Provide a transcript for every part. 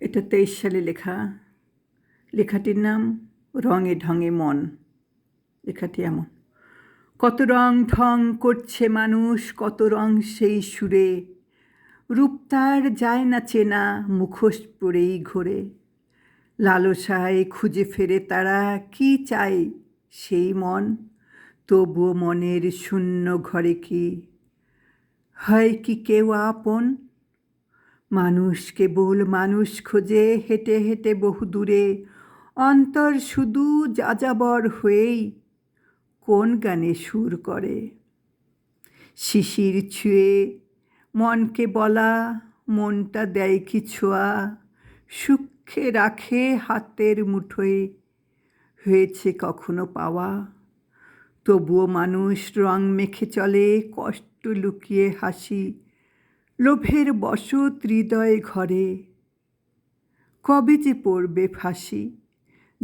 এটা তেইশ সালে লেখা। লেখাটির নাম রঙে ঢঙে মন। লেখাটি এমন। কত রং ঢং করছে মানুষ, কত রং সেই সুরে। রূপ তার যায় না চেনা, মুখোশ পরেই ঘোরে। লালসায় খুঁজে ফেরে তারা কি চায় সেই মন? তবুও মনের শূন্য ঘরে কি? হয় কি কেউ আপন? মানুষ কেবল মানুষ খোঁজে, হেঁটে হেঁটে বহু দূরে। অন্তর শুধু যাযাবর হয়েই কোন গানে সুর করে। শিশির ছুঁয়ে মনকে বলা, মনটা দেয় কি ছোঁয়া। সূক্ষ্মে রাখে হাতের মুঠোয়, হয়েছে কখনো পাওয়া। তবুও মানুষ রং মেখে চলে, কষ্ট লুকিয়ে হাসি। লোভের বসত হৃদয় ঘরে। কবে যে পড়বে ফাঁসি?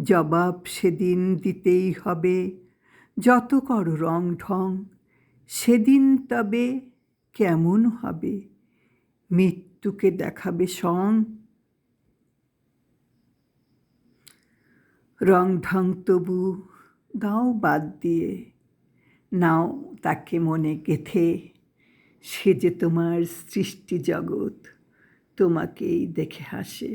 জবাব সেদিন দিতেই হবে। যত কর রং ঢং, সেদিন তবে কেমন হবে? মৃত্যুকে দেখাবে সং। রং ঢং তবু দাও বাদ দিয়ে, নাও তাকে মনে গেথে। সে যে তোমার সৃষ্টি জগৎ তোমাকেই দেখে হাসে।